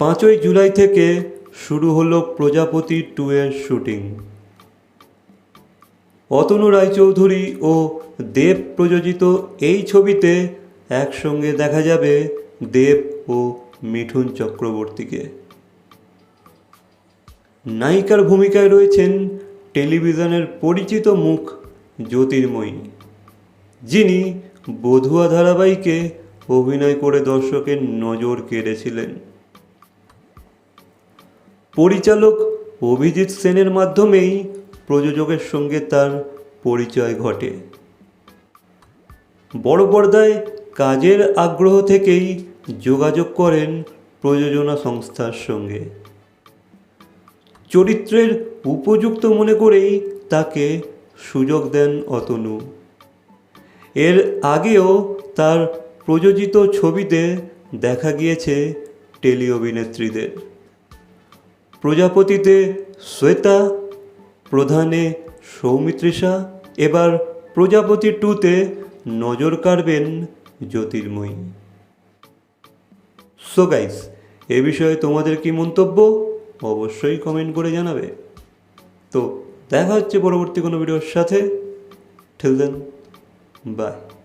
পাঁচই জুলাই থেকে শুরু হলো প্রজাপতি টু এর শুটিং। অতনু রায়চৌধুরী ও দেব প্রযোজিত এই ছবিতে একসঙ্গে দেখা যাবে দেব ও মিঠুন চক্রবর্তীকে। নায়িকার ভূমিকায় রয়েছেন টেলিভিশনের পরিচিত মুখ জ্যোতির্ময়ী, যিনি বধুয়া ধারাবাহিকে অভিনয় করে দর্শকের নজর কেড়েছিলেন। পরিচালক অভিজিৎ সেনের মাধ্যমেই প্রযোজকের সঙ্গে তার পরিচয় ঘটে। বড় পর্দায় কাজের আগ্রহ থেকেই যোগাযোগ করেন প্রযোজনা সংস্থার সঙ্গে। চরিত্রের উপযুক্ত মনে করেই তাকে সুযোগ দেন অতনু। এর আগেও তার প্রযোজিত ছবিতে দেখা গিয়েছে টেলি অভিনেত্রীদের প্রজাপতিতে শ্বেতা, প্রধানে সৌমিত্রিষা, এবার প্রজাপতি টুতে নজর কাড়বেন জ্যোতির্ময়ী। সো গাইস এ বিষয়ে তোমাদের কি মন্তব্য? অবশ্যই কমেন্ট করে জানাবে। তো দেখা হচ্ছে পরবর্তী কোনো ভিডিওর সাথে। ঠিল দেন বাই